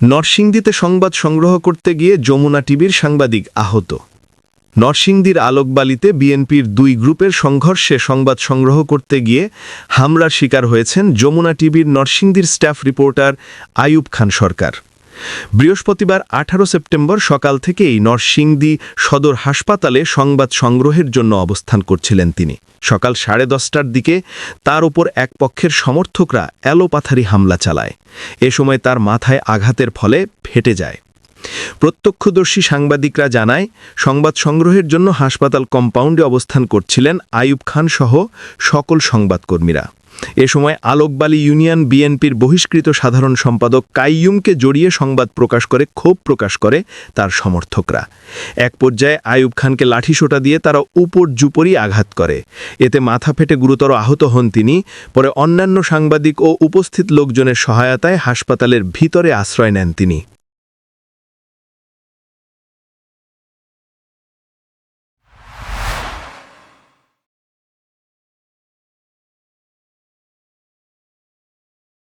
নরসিংদীতে সংবাদ সংগ্রহ করতে গিয়ে যমুনা টিভির সাংবাদিক আহত। নরসিংদীর আলোকবালিতে বিএনপির দুই গ্রুপের সংঘর্ষে সংবাদ সংগ্রহ করতে গিয়ে হামলার শিকার হয়েছেন যমুনা টিভির নরসিংদীর স্টাফ রিপোর্টার আয়ুব খান সরকার। বৃহস্পতিবার আঠারো সেপ্টেম্বর সকাল থেকেই নরসিংদী সদর হাসপাতালে সংবাদ সংগ্রহের জন্য অবস্থান করছিলেন তিনি। সকাল সাড়ে দশটার দিকে তার ওপর এক পক্ষের সমর্থকরা অ্যালোপাথারি হামলা চালায়। এ সময় তার মাথায় আঘাতের ফলে ফেটে যায়। প্রত্যক্ষদর্শী সাংবাদিকরা জানায়, সংবাদ সংগ্রহের জন্য হাসপাতাল কম্পাউন্ডে অবস্থান করছিলেন আয়ুব খান সহ সকল সংবাদকর্মীরা। এ সময় আলোকবালি ইউনিয়ন বিএনপির বহিষ্কৃত সাধারণ সম্পাদক কাইয়ুমকে জড়িয়ে সংবাদ প্রকাশ করে, ক্ষোভ প্রকাশ করে তার সমর্থকরা। এক পর্যায়ে আয়ুব খানকে লাঠিসোঁটা দিয়ে তারা উপর জুপরি আঘাত করে। এতে মাথা ফেটে গুরুতর আহত হন তিনি। পরে অন্যান্য সাংবাদিক ও উপস্থিত লোকজনের সহায়তায় হাসপাতালের ভিতরে আশ্রয় নেন তিনি।